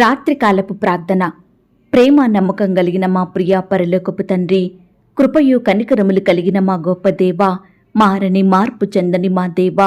రాత్రికాలపు ప్రార్థన. ప్రేమ నమ్మకం కలిగిన మా ప్రియ పరలోకపు తండ్రి కృపయు కనికరములు కలిగిన మా గొప్ప దేవ మారని మార్పు చెందని మా దేవ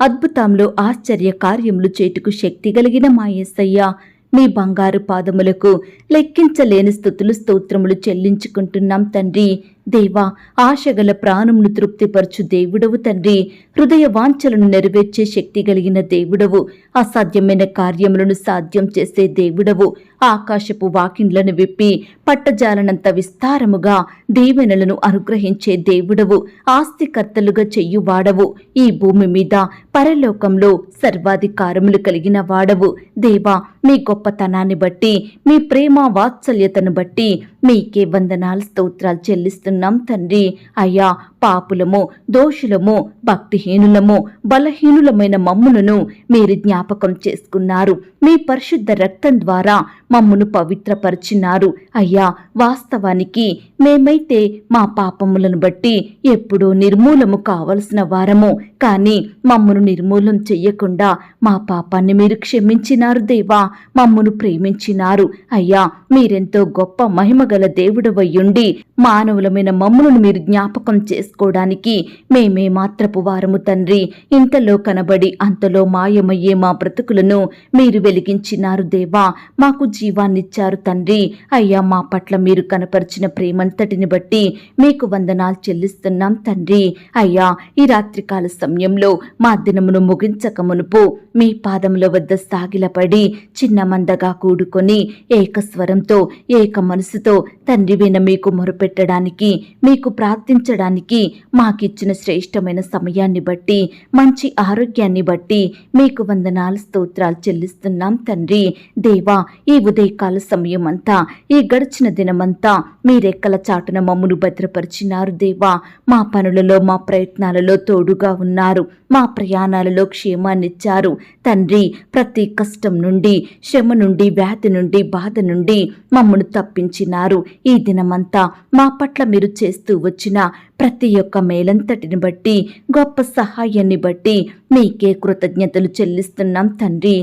అద్భుతంలో ఆశ్చర్య కార్యములు చేటుకు శక్తి కలిగిన మా యేసయ్య మీ బంగారు పాదములకు లెక్కించలేని స్థుతులు స్తోత్రములు చెల్లించుకుంటున్నాం తండ్రి. దేవా ఆశగల ప్రాణమును తృప్తిపరచు దేవుడవు తండ్రి. హృదయ వాంఛలను నెరవేర్చే శక్తి కలిగిన దేవుడవు. అసాధ్యమైన కార్యములను సాధ్యం చేసే దేవుడవు. ఆకాశపు వాకిండ్లను విప్పి పట్టజాలనంత విస్తారముగా దీవెనలను అనుగ్రహించే దేవుడవు. ఆస్తికర్తలుగా చెయ్యువాడవు. ఈ భూమి మీద పరలోకంలో సర్వాధికారములు కలిగిన వాడవు. దేవా మీ గొప్పతనాన్ని బట్టి మీ ప్రేమ వాత్సల్యతను బట్టి మీకే వందనాలు స్తోత్రాలు చెల్లిస్తున్నాం తండ్రి. అయ్యా పాపులము దోషులము భక్తిహీనులము బలహీనులమైన మమ్ములను మీరు జ్ఞాపకం చేసుకున్నారు. మీ పరిశుద్ధ రక్తం ద్వారా మమ్మును పవిత్రపరిచినారు. అయ్యా వాస్తవానికి మేమైతే మా పాపములను బట్టి ఎప్పుడూ నిర్మూలము కావలసిన వారము. కానీ మమ్మను నిర్మూలం చెయ్యకుండా మా పాపాన్ని మీరు క్షమించినారు దేవా. మమ్మును ప్రేమించినారు. అయ్యా మీరెంతో గొప్ప మహిమగల దేవుడవయ్యుండి మానవులమైన మమ్ములను మీరు జ్ఞాపకం చేసుకోవడానికి మేమే మాత్రపు వారము తండ్రి. ఇంతలో కనబడి అంతలో మాయమయ్యే మా బ్రతుకులను మీరు వెలిగించినారు దేవా. మాకు జీవాన్నిచ్చారు తండ్రి. అయ్యా మా పట్ల మీరు కనపరిచిన ప్రేమంతటిని బట్టి మీకు వందనాలు చెల్లిస్తున్నాం తండ్రి. అయ్యా ఈ రాత్రికాల సమయంలో మా దినమును ముగించక మునుపు మీ పాదముల వద్ద సాగిలపడి చిన్న మందగా కూడుకొని ఏకస్వరంతో ఏక మనసుతో తండ్రివైన మీకు మొరపెట్టడానికి మీకు ప్రార్థించడానికి మాకిచ్చిన శ్రేష్టమైన సమయాన్ని బట్టి మంచి ఆరోగ్యాన్ని బట్టి మీకు వందనాలు స్తోత్రాలు చెల్లిస్తున్నాం తండ్రి. దేవా ఈ ఉదయకాల సమయం అంతా ఈ గడిచిన దినమంతా మీరెక్కల చాటున మమ్మను భద్రపరిచినారు దేవా. మా పనులలో మా ప్రయత్నాలలో తోడుగా ఉన్న ఉన్నారు. మా ప్రయాణాలలో క్షేమాన్నిచ్చారు. తండ్రి ప్రతి కష్టం నుండి శ్రమ నుండి వ్యాధి నుండి బాధ నుండి మమ్మను తప్పించినారు. ఈ దినమంతా మా పట్ల మీరు చేస్తూ వచ్చిన ప్రతి ఒక్క మేలంతటిని బట్టి గొప్ప సహాయాన్ని బట్టి మీకే కృతజ్ఞతలు చెల్లిస్తున్నాం తండ్రి.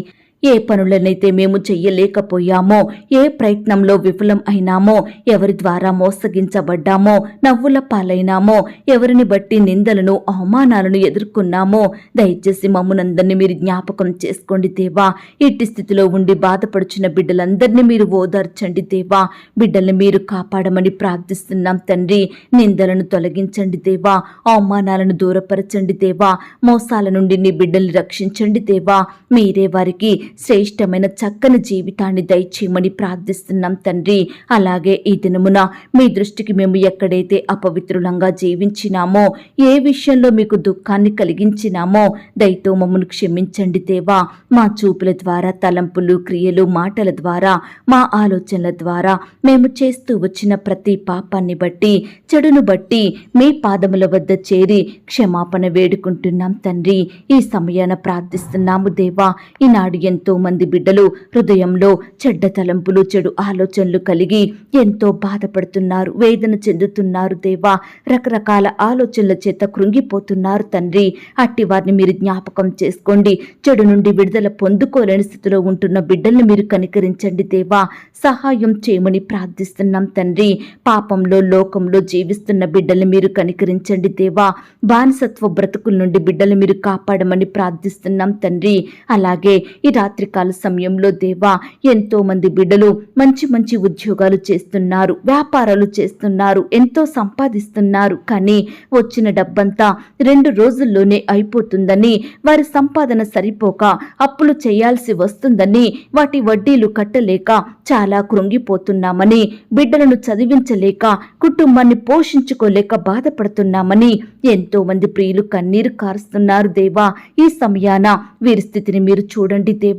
ఏ పనులనైతే మేము చెయ్యలేకపోయామో ఏ ప్రయత్నంలో విఫలం అయినామో ఎవరి ద్వారా మోసగించబడ్డామో నవ్వుల పాలైనామో ఎవరిని బట్టి నిందలను అవమానాలను ఎదుర్కొన్నామో దయచేసి మమ్మునందరినీ మీరు జ్ఞాపకం చేసుకోండి దేవా. ఇట్టి స్థితిలో ఉండి బాధపడుచున్న బిడ్డలందరినీ మీరు ఓదార్చండి దేవా. బిడ్డల్ని మీరు కాపాడమని ప్రార్థిస్తున్నాం తండ్రి. నిందలను తొలగించండి దేవా. అవమానాలను దూరపరచండి దేవా. మోసాల నుండి నీ బిడ్డల్ని రక్షించండి దేవా. మీరే వారికి శ్రేష్టమైన చక్కని జీవితాన్ని దయచేయమని ప్రార్థిస్తున్నాం తండ్రి. అలాగే ఈ దినమున మీ దృష్టికి మేము ఎక్కడైతే అపవిత్రులంగా జీవించినామో ఏ విషయంలో మీకు దుఃఖాన్ని కలిగించినామో దయతో మమ్మను క్షమించండి దేవా. మా చూపుల ద్వారా తలంపులు క్రియలు మాటల ద్వారా మా ఆలోచనల ద్వారా మేము చేస్తూ వచ్చిన ప్రతి పాపాన్ని బట్టి చెడును బట్టి మీ పాదముల వద్ద చేరి క్షమాపణ వేడుకుంటున్నాం తండ్రి. ఈ సమయాన ప్రార్థిస్తున్నాము దేవా. ఈనాడు ఎంతో మంది బిడ్డలు హృదయంలో చెడ్డ తలంపులు చెడు ఆలోచనలు కలిగి ఎంతో బాధపడుతున్నారు వేదన చెందుతున్నారు దేవా. రకరకాల ఆలోచనల చేత కృంగిపోతున్నారు తండ్రి. అట్టి వారిని మీరు జ్ఞాపకం చేసుకోండి. చెడు నుండి విడుదల పొందుకోలేని స్థితిలో ఉంటున్న బిడ్డల్ని మీరు కనికరించండి దేవా. సహాయం చేయమని ప్రార్థిస్తున్నాం తండ్రి. పాపంలో లోకంలో జీవిస్తున్న బిడ్డల్ని మీరు కనికరించండి దేవా. బానిసత్వ బ్రతుకుల నుండి బిడ్డలు మీరు కాపాడమని ప్రార్థిస్తున్నాం తండ్రి. అలాగే ఈ రాత్రికాల సమయంలో దేవా ఎంతో మంది బిడ్డలు మంచి మంచి ఉద్యోగాలు చేస్తున్నారు వ్యాపారాలు చేస్తున్నారు ఎంతో సంపాదిస్తున్నారు. కానీ వచ్చిన డబ్బంతా రెండు రోజుల్లోనే అయిపోతుందని వారి సంపాదన సరిపోక అప్పులు చేయాల్సి వస్తుందని వాటి వడ్డీలు కట్టలేక చాలా కృంగిపోతున్నామని బిడ్డలను చదివించలేక కుటుంబాన్ని పోషించుకోలేక బాధపడుతున్నామని ఎంతో మంది ప్రియులు కన్నీరు కారుస్తున్నారు దేవా. ఈ సమయాన వీరి స్థితిని మీరు చూడండి దేవా.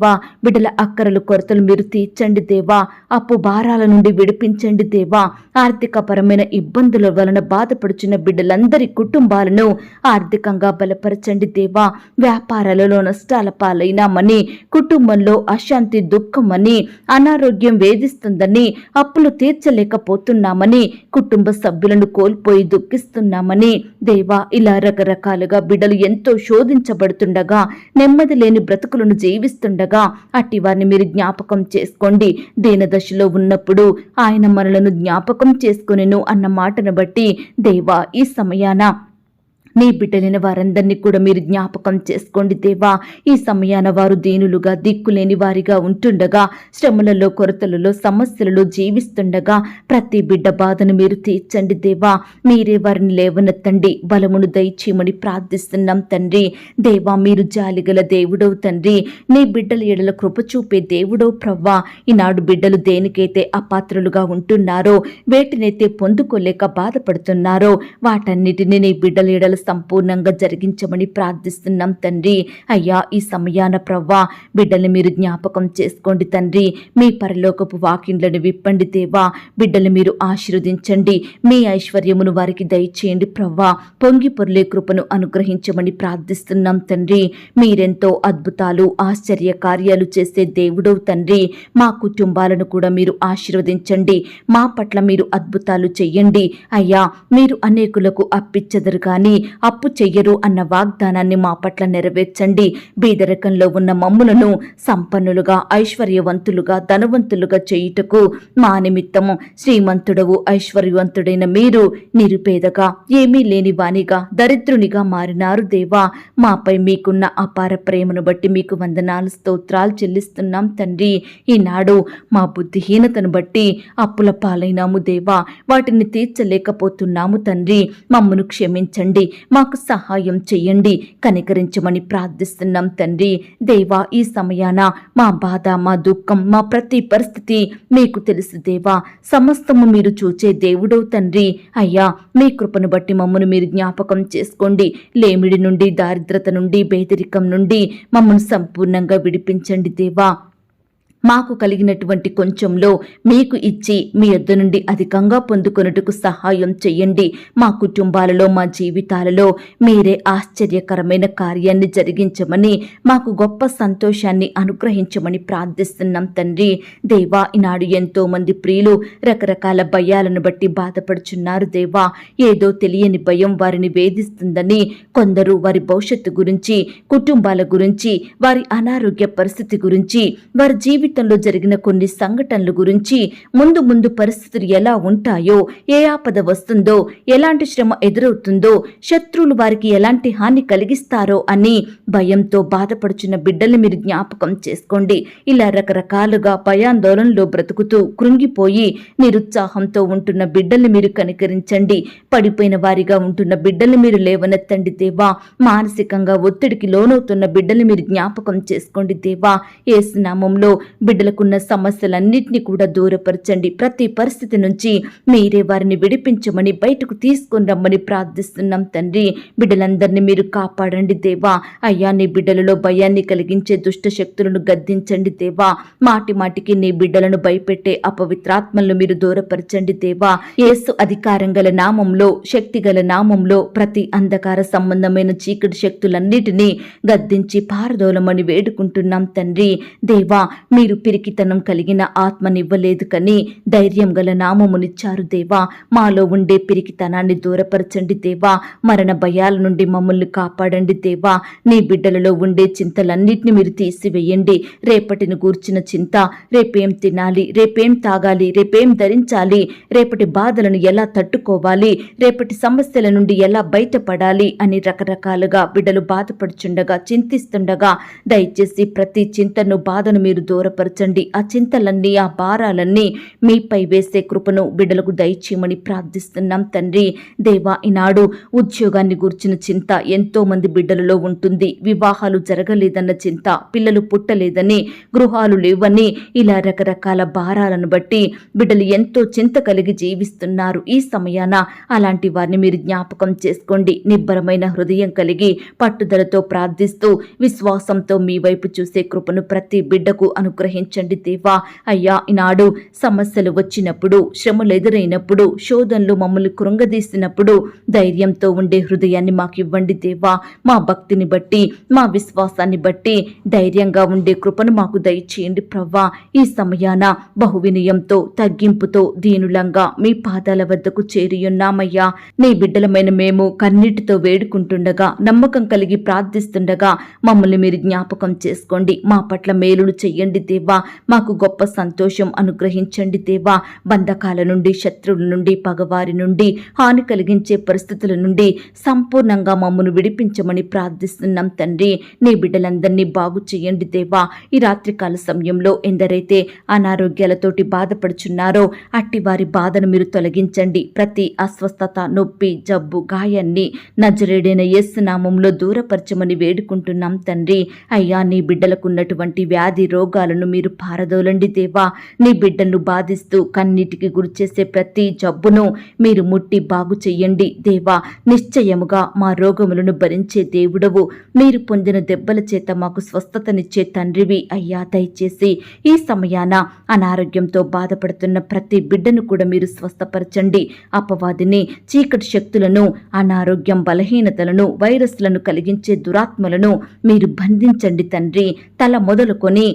బిడ్డల అక్కరలు కొరతలు మీరు తీర్చండి దేవా అప్పు భారాల నుండి విడిపించండి దేవా. ఆర్థికపరమైన ఇబ్బందుల వలన బాధపడుచున్న బిడ్డలందరి కుటుంబాలను ఆర్థికంగా బలపరచండి దేవా. వ్యాపారాలలో నష్టాల పాలైనామని కుటుంబంలో అశాంతి దుఃఖమని అనారోగ్యం వేధిస్తుందని అప్పులు తీర్చలేకపోతున్నామని కుటుంబ సభ్యులను కోల్పోయి దుఃఖిస్తున్నామని దేవా ఇలా రకరకాలుగా బిడ్డలు ఎంతో శోధించబడుతుండగా నెమ్మది లేని బ్రతుకులను జీవిస్తుండగా ఉండగా అట్టి వారిని మీరు జ్ఞాపకం చేసుకోండి. దీనదశలో ఉన్నప్పుడు ఆయన మనలను జ్ఞాపకం చేసుకునేను అన్న మాటను బట్టి దేవా ఈ సమయాన నీ బిడ్డలైన వారందరినీ కూడా మీరు జ్ఞాపకం చేసుకోండి దేవా. ఈ సమయాన వారు దీనులుగా దిక్కులేని వారిగా ఉంటుండగా శ్రమలలో కొరతలలో సమస్యలలో జీవిస్తుండగా ప్రతి బిడ్డ బాధను మీరు తీర్చండి దేవా. మీరే వారిని లేవనెత్తండి. బలమును దయచేయమని ప్రార్థిస్తున్నాం తండ్రి. దేవా మీరు జాలిగల దేవుడవు తండ్రి. నీ బిడ్డల ఎడల కృప చూపే దేవుడవు ప్రవ్వా. ఈనాడు బిడ్డలు దేనికైతే అపాత్రులుగా ఉంటున్నారో వేటినైతే పొందుకోలేక బాధపడుతున్నారో వాటన్నిటిని నీ బిడ్డల ఎడల సంపూర్ణంగా జరిగించమని ప్రార్థిస్తున్నాం తండ్రి. అయ్యా ఈ సమయాన ప్రవ్వా బిడ్డల్ని మీరు జ్ఞాపకం చేసుకోండి తండ్రి. మీ పరలోకపు వాకిండ్లను విప్పండి దేవా. బిడ్డలు మీరు ఆశీర్వదించండి. మీ ఐశ్వర్యమును వారికి దయచేయండి ప్రవ్వా. పొంగి పొర్లే కృపను అనుగ్రహించమని ప్రార్థిస్తున్నాం తండ్రి. మీరెంతో అద్భుతాలు ఆశ్చర్య కార్యాలు చేసే దేవుడవు తండ్రి. మా కుటుంబాలను కూడా మీరు ఆశీర్వదించండి. మా పట్ల మీరు అద్భుతాలు చెయ్యండి. అయ్యా మీరు అనేకులకు అప్పిచ్చదరు కానీ అప్పు చెయ్యరు అన్న వాగ్దానాన్ని మా పట్ల నెరవేర్చండి. బీదరికంలో ఉన్న మమ్ములను సంపన్నులుగా ఐశ్వర్యవంతులుగా ధనవంతులుగా చేయుటకు మా నిమిత్తము. శ్రీమంతుడవు ఐశ్వర్యవంతుడైన మీరు నిరుపేదగా ఏమీ లేని వానిగా దరిద్రునిగా మారినారు దేవా. మాపై మీకున్న అపార ప్రేమను బట్టి మీకు వందనాలు స్తోత్రాలు చెల్లిస్తున్నాం తండ్రి. ఈనాడు మా బుద్ధిహీనతను బట్టి అప్పుల పాలైనాము దేవా. వాటిని తీర్చలేకపోతున్నాము తండ్రి. మమ్మను క్షమించండి. మాకు సహాయం చెయ్యండి కనికరించమని ప్రార్థిస్తున్నాం తండ్రి. దేవా ఈ సమయాన మా బాధ మా దుఃఖం మా ప్రతి పరిస్థితి మీకు తెలుసు దేవా. సమస్తము మీరు చూచే దేవుడో తండ్రి. అయ్యా మీ కృపను బట్టి మమ్మను మీరు జ్ఞాపకం చేసుకోండి. లేమిడి నుండి దారిద్రత నుండి పేదరికం నుండి మమ్మను సంపూర్ణంగా విడిపించండి దేవా. మాకు కలిగినటువంటి కొంచెంలో మీకు ఇచ్చి మీ యొద్ద నుండి అధికంగా పొందుకొనుటకు సహాయం చెయ్యండి మా కుటుంబాలలో మా జీవితాలలో మీరే ఆశ్చర్యకరమైన కార్యాన్ని జరిగించమని మాకు గొప్ప సంతోషాన్ని అనుగ్రహించమని ప్రార్థిస్తున్నాం తండ్రి. దేవా ఈనాడు ఎంతో మంది ప్రియులు రకరకాల భయాలను బట్టి బాధపడుచున్నారు దేవా. ఏదో తెలియని భయం వారిని వేధిస్తుందని కొందరు వారి భవిష్యత్తు గురించి కుటుంబాల గురించి వారి అనారోగ్య పరిస్థితి గురించి వారి జీవితంలో జరిగిన కొన్ని సంఘటనల గురించి ముందు ముందు పరిస్థితులు ఎలా ఉంటాయో ఏ ఆపద వస్తుందో ఎలాంటి శ్రమ ఎదురవుతుందో శత్రువులు వారికి ఎలాంటి హాని కలిగిస్తారో అని భయంతో బాధపడుచున్న బిడ్డల్ని మీరు జ్ఞాపకం చేసుకోండి. ఇలా రకరకాలుగా భయాందోళనలో బ్రతుకుతూ కృంగిపోయి నిరుత్సాహంతో ఉంటున్న బిడ్డల్ని మీరు కనికరించండి. పడిపోయిన వారిగా ఉంటున్న బిడ్డల్ని మీరు లేవనెత్తండి దేవా. మానసికంగా ఒత్తిడికి లోనవుతున్న బిడ్డల్ని మీరు జ్ఞాపకం చేసుకోండి దేవా. ఏసునామంలో బిడ్డలకున్న సమస్యలన్నింటినీ కూడా దూరపరచండి. ప్రతి పరిస్థితి నుంచి మీరే వారిని విడిపించమని బయటకు తీసుకొని రమ్మని ప్రార్థిస్తున్నాం తండ్రి. బిడ్డలందరినీ మీరు కాపాడండి దేవా. అయ్యా నీ బిడ్డలలో భయాన్ని కలిగించే దుష్ట శక్తులను గద్దించండి దేవా. మాటి మాటికి నీ బిడ్డలను భయపెట్టే అపవిత్రాత్మలను మీరు దూరపరచండి దేవా. ఏసు అధికారం గల నామంలో శక్తి గల నామంలో ప్రతి అంధకార సంబంధమైన చీకటి శక్తులన్నిటినీ గద్దించి పారదోలమని వేడుకుంటున్నాం తండ్రి. దేవా మీరు పిరికితనం కలిగిన ఆత్మనివ్వలేదు కని ధైర్యం గల నామమునిచ్చారు దేవా. మాలో ఉండే పిరికితనాన్ని దూరపరచండి దేవా. మరణ భయాల నుండి మమ్మల్ని కాపాడండి దేవా. నీ బిడ్డలలో ఉండే చింతలన్నిటిని మీరు తీసివేయండి. రేపటిని గూర్చిన చింత రేపేం తినాలి రేపేం తాగాలి రేపేం ధరించాలి రేపటి బాధలను ఎలా తట్టుకోవాలి రేపటి సమస్యల నుండి ఎలా బయటపడాలి అని రకరకాలుగా బిడ్డలు బాధపడుచుండగా చింతిస్తుండగా దయచేసి ప్రతి చింతను బాధను మీరు దూరపరచండి ఆ చింతలన్నీ ఆ భారాలన్నీ మీపై వేసే కృపను బిడ్డలకు దయచేయమని ప్రార్థిస్తున్నాం తండ్రి. దేవా ఈనాడు ఉద్యోగాన్ని గుర్చిన చింత ఎంతో మంది బిడ్డలలో ఉంటుంది. వివాహాలు జరగలేదన్న చింత పిల్లలు పుట్టలేదని గృహాలు లేవని ఇలా రకరకాల భారాలను బట్టి బిడ్డలు ఎంతో చింత కలిగి జీవిస్తున్నారు. ఈ సమయాన అలాంటి వారిని మీరు జ్ఞాపకం చేసుకోండి. నిబ్బరమైన హృదయం కలిగి పట్టుదలతో ప్రార్థిస్తూ విశ్వాసంతో మీ వైపు చూసే కృపను ప్రతి బిడ్డకు అనుగ్రహం అనుగ్రహించండి దేవా. అయ్యా ఈనాడు సమస్యలు వచ్చినప్పుడు శ్రమలు ఎదురైనప్పుడు శోధనలు మమ్మల్ని కృంగదీసినప్పుడు ధైర్యంతో ఉండే హృదయాన్ని మాకు ఇవ్వండి దేవా. మా భక్తిని బట్టి మా విశ్వాసాన్ని బట్టి ధైర్యంగా ఉండే కృపను మాకు దయచేయండి ప్రవ్వా. ఈ సమయాన బహువినయంతో తగ్గింపుతో దీనులంగా మీ పాదాల వద్దకు చేరియున్నామయ్యా నీ బిడ్డలమైన మేము కన్నీటితో వేడుకుంటుండగా నమ్మకం కలిగి ప్రార్థిస్తుండగా మమ్మల్ని మీరు జ్ఞాపకం చేసుకోండి. మా పట్ల మేలులు చెయ్యండి దేవా మాకు గొప్ప సంతోషం అనుగ్రహించండి దేవా. బంధకాల నుండి శత్రువుల నుండి పగవారి నుండి హాని కలిగించే పరిస్థితుల నుండి సంపూర్ణంగా మమ్మను విడిపించమని ప్రార్థిస్తున్నాం తండ్రి. నీ బిడ్డలందరినీ బాగు చేయండి దేవా. ఈ రాత్రికాల సమయంలో ఎందరైతే అనారోగ్యాలతోటి బాధపడుచున్నారో అట్టి వారి బాధను మీరు తొలగించండి. ప్రతి అస్వస్థత నొప్పి జబ్బు గాయాన్ని నజరేడైన యేసు నామంలో దూరపరచమని వేడుకుంటున్నాం తండ్రి. అయ్యా నీ బిడ్డలకు ఉన్నటువంటి వ్యాధి రోగాలను మీరు పారదోలండి దేవా. నీ బిడ్డను బాధిస్తూ కన్నీటికి గురిచేసే ప్రతి జబ్బును మీరు ముట్టి బాగు చెయ్యండి దేవా. నిశ్చయముగా మా రోగములను భరించే దేవుడవు. మీరు పొందిన దెబ్బల చేత మాకు స్వస్థతనిచ్చే తండ్రివి అయ్యా. దయచేసి ఈ సమయాన అనారోగ్యంతో బాధపడుతున్న ప్రతి బిడ్డను కూడా మీరు స్వస్థపరచండి. అపవాదిని చీకటి శక్తులను అనారోగ్యం బలహీనతలను వైరస్లను కలిగించే దురాత్మలను మీరు బంధించండి తండ్రి. తల మొదలుకొని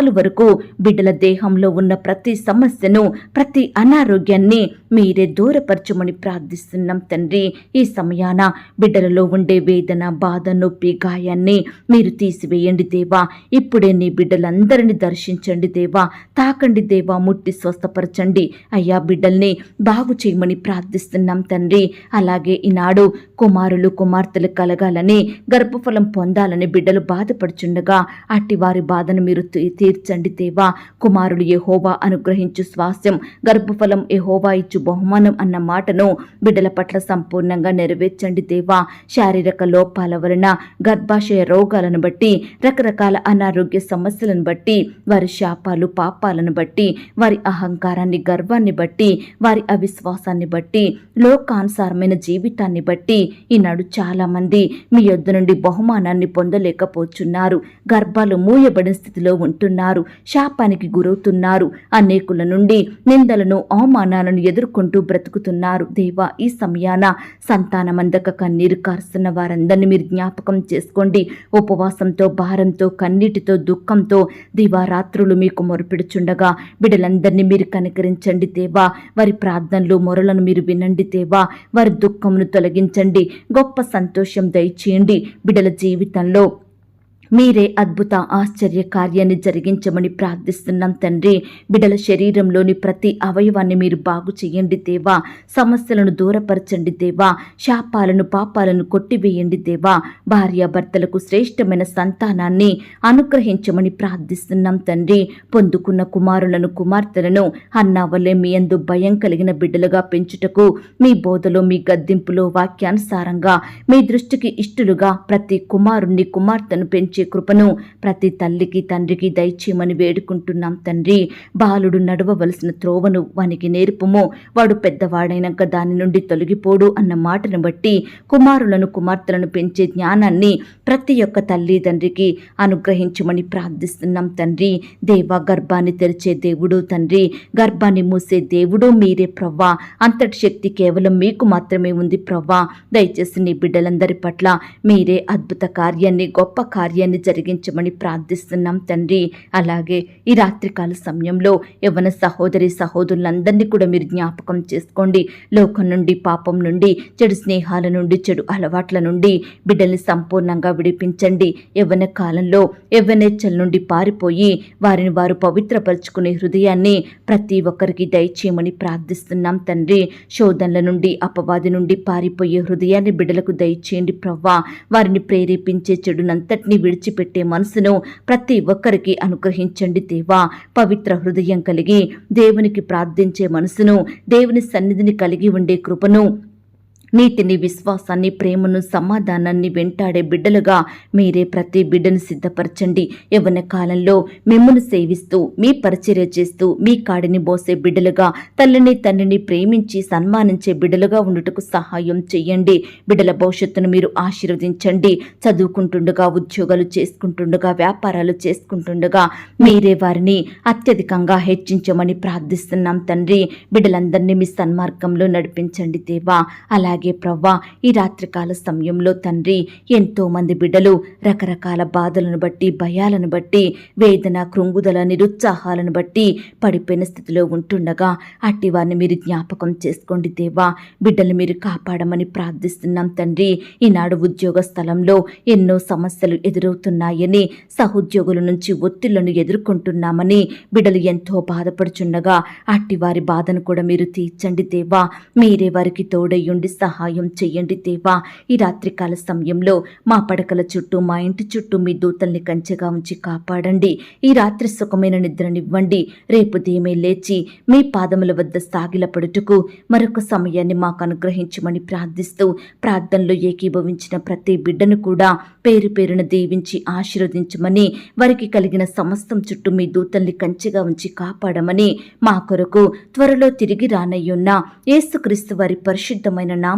అరికాలు వరకు బిడ్డల దేహంలో ఉన్న ప్రతి సమస్యను ప్రతి అనారోగ్యాన్ని మీరే దూరపరచమని ప్రార్థిస్తున్నాం తండ్రి. ఈ సమయాన బిడ్డలలో ఉండే వేదన బాధ నొప్పి గాయాన్ని మీరు తీసివేయండి దేవా. ఇప్పుడే నీ బిడ్డలందరినీ దర్శించండి దేవా. తాకండి దేవా ముట్టి స్వస్థపరచండి. అయ్యా బిడ్డల్ని బాగు చేయమని ప్రార్థిస్తున్నాం తండ్రి. అలాగే ఈనాడు కుమారులు కుమార్తెలు కలగాలని గర్భఫలం పొందాలని బిడ్డలు బాధపడుచుండగా అట్టి వారి బాధను మీరు తీ- తీర్చండి దేవా. కుమారుడు యెహోవా అనుగ్రహించు స్వాస్థ్యం గర్భఫలం యెహోవా ఇచ్చు బహుమానం అన్న మాటను బిడ్డల పట్ల సంపూర్ణంగా నెరవేర్చండి దేవా. శారీరక లోపాల వలన గర్భాశయ రోగాలను బట్టి రకరకాల అనారోగ్య సమస్యలను బట్టి వారి శాపాలు పాపాలను బట్టి వారి అహంకారాన్ని గర్వాన్ని బట్టి వారి అవిశ్వాసాన్ని బట్టి లోకానుసారమైన జీవితాన్ని బట్టి ఈనాడు చాలా మంది మీ యొద్ద నుండి బహుమానాన్ని పొందలేకపోతున్నారు. గర్భాలు మూయబడిన స్థితిలో ఉంటున్నారు. శాపానికి గురవుతున్నారు. అనేకుల నుండి నిందలను అవమానాలను ఎదుర్కొంటూ బ్రతుకుతున్నారు. దేవా ఈ సమయాన సంతానమందక కన్నీరు కారుస్తున్న వారందరినీ మీరు జ్ఞాపకం చేసుకోండి. ఉపవాసంతో భారంతో కన్నీటితో దుఃఖంతో దివారాత్రులు మీకు మొరుపెడుచుండగా బిడ్డలందరినీ మీరు కనికరించండి దేవా. వారి ప్రార్థనలు మొరలను మీరు వినండి దేవా. వారి దుఃఖమును తొలగించండి. గొప్ప సంతోషం దయచేయండి. బిడ్డల జీవితంలో మీరే అద్భుత ఆశ్చర్య కార్యాన్ని జరిగించమని ప్రార్థిస్తున్నాం తండ్రి. బిడల శరీరంలోని ప్రతి అవయవాన్ని మీరు బాగు చేయండి దేవా. సమస్యలను దూరపరచండి దేవా. శాపాలను పాపాలను కొట్టివేయండి దేవా. భార్యాభర్తలకు శ్రేష్టమైన సంతానాన్ని అనుగ్రహించమని ప్రార్థిస్తున్నాం తండ్రి. పొందుకున్న కుమారులను కుమార్తెలను అన్నావలే మీ అందు భయం కలిగిన బిడ్డలుగా పెంచుటకు మీ బోధలో మీ గద్దింపులో వాక్యానుసారంగా మీ దృష్టికి ఇష్టలుగా ప్రతి కుమారుణ్ణి కుమార్తెను పెంచి కృపను ప్రతి తల్లికి తండ్రికి దయచేయమని వేడుకుంటున్నాం తండ్రి. బాలుడు నడవవలసిన త్రోవను వానికి నేర్పుము. వాడు పెద్దవాడైనాక దాని నుండి తొలగిపోడు అన్న మాటను బట్టి కుమారులను కుమార్తెలను పెంచే జ్ఞానాన్ని ప్రతి ఒక్క తల్లి తండ్రికి అనుగ్రహించమని ప్రార్థిస్తున్నాం తండ్రి. దేవా గర్భాన్ని తెరిచే దేవుడు తండ్రి. గర్భాన్ని మూసే దేవుడు మీరే ప్రవ్వా. అంతటి శక్తి కేవలం మీకు మాత్రమే ఉంది ప్రవ్వా. దయచేసి నీ బిడ్డలందరి పట్ల మీరే అద్భుత కార్యాన్ని గొప్ప కార్యాన్ని జరిగించమని ప్రార్థిస్తున్నాం తండ్రి. అలాగే ఈ రాత్రికాల సమయంలో యవన సహోదరి సహోదరులందరినీ కూడా మీరు జ్ఞాపకం చేసుకోండి. లోకం నుండి పాపం నుండి చెడు స్నేహాల నుండి చెడు అలవాట్ల నుండి బిడ్డల్ని సంపూర్ణంగా విడిపించండి. యవ్వన కాలంలో యవ్వనేచ్చల నుండి పారిపోయి వారిని వారు పవిత్రపరుచుకునే హృదయాన్ని ప్రతి ఒక్కరికి దయచేయమని ప్రార్థిస్తున్నాం తండ్రి. శోధనల నుండి అపవాది నుండి పారిపోయే హృదయాన్ని బిడ్డలకు దయచేయండి ప్రవ్వా. వారిని ప్రేరేపించే చెడునంతటిని విడిచిపెట్టే మనసును ప్రతి ఒక్కరికి అనుగ్రహించండి దేవా. పవిత్ర హృదయం కలిగి దేవునికి ప్రార్థించే మనసును దేవుని సన్నిధిని కలిగి ఉండే కృపను నీతిని విశ్వాసాన్ని ప్రేమను సమాధానాన్ని వెంటాడే బిడ్డలుగా మీరే ప్రతి బిడ్డను సిద్ధపరచండి. యవన కాలంలో మిమ్మల్ని సేవిస్తూ మీ పరిచర్య చేస్తూ మీ కాడిని మోసే బిడ్డలుగా తల్లిని తండ్రిని ప్రేమించి సన్మానించే బిడ్డలుగా ఉండుటకు సహాయం చేయండి బిడ్డల భవిష్యత్తును మీరు ఆశీర్వదించండి. చదువుకుంటుండగా ఉద్యోగాలు చేసుకుంటుండగా వ్యాపారాలు చేసుకుంటుండగా మీరే వారిని అత్యధికంగా హెచ్చించమని ప్రార్థిస్తున్నాం తండ్రి. బిడ్డలందరినీ మీ సన్మార్గంలో నడిపించండి దేవా. అలాగే ప్రవ్వా ఈ రాత్రికాల సమయంలో తండ్రి ఎంతో మంది బిడ్డలు రకరకాల బాధలను బట్టి భయాలను బట్టి వేదన కృంగుదల నిరుత్సాహాలను బట్టి పడిపోయిన స్థితిలో ఉంటుండగా అట్టి వారిని మీరు జ్ఞాపకం చేసుకోండి దేవా. బిడ్డలు మీరు కాపాడమని ప్రార్థిస్తున్నాం తండ్రి. ఈనాడు ఉద్యోగ స్థలంలో ఎన్నో సమస్యలు ఎదురవుతున్నాయని సహోద్యోగుల నుంచి ఒత్తిళ్ళను ఎదుర్కొంటున్నామని బిడ్డలు ఎంతో బాధపడుచుండగా అట్టి వారి బాధను కూడా మీరు తీర్చండి దేవా. మీరే వారికి తోడయ్యుండి సహాయం చెయ్యండి దేవా. ఈ రాత్రికాల సమయంలో మా పడకల చుట్టూ మా ఇంటి చుట్టూ మీ దూతల్ని కంచెగా ఉంచి కాపాడండి. ఈ రాత్రి సుఖమైన నిద్రనివ్వండి. రేపు దేమే లేచి మీ పాదముల వద్ద సాగిలపడుటకు మరొక సమయాన్ని మాకు అనుగ్రహించమని ప్రార్థిస్తూ ప్రార్థనలో ఏకీభవించిన ప్రతి బిడ్డను కూడా పేరు పేరున దీవించి ఆశీర్వదించమని వారికి కలిగిన సమస్తం చుట్టూ మీ దూతల్ని కంచెగా ఉంచి కాపాడమని మా కొరకు త్వరలో తిరిగి రానయ్యున్న యేసుక్రీస్తు వారి పరిశుద్ధమైన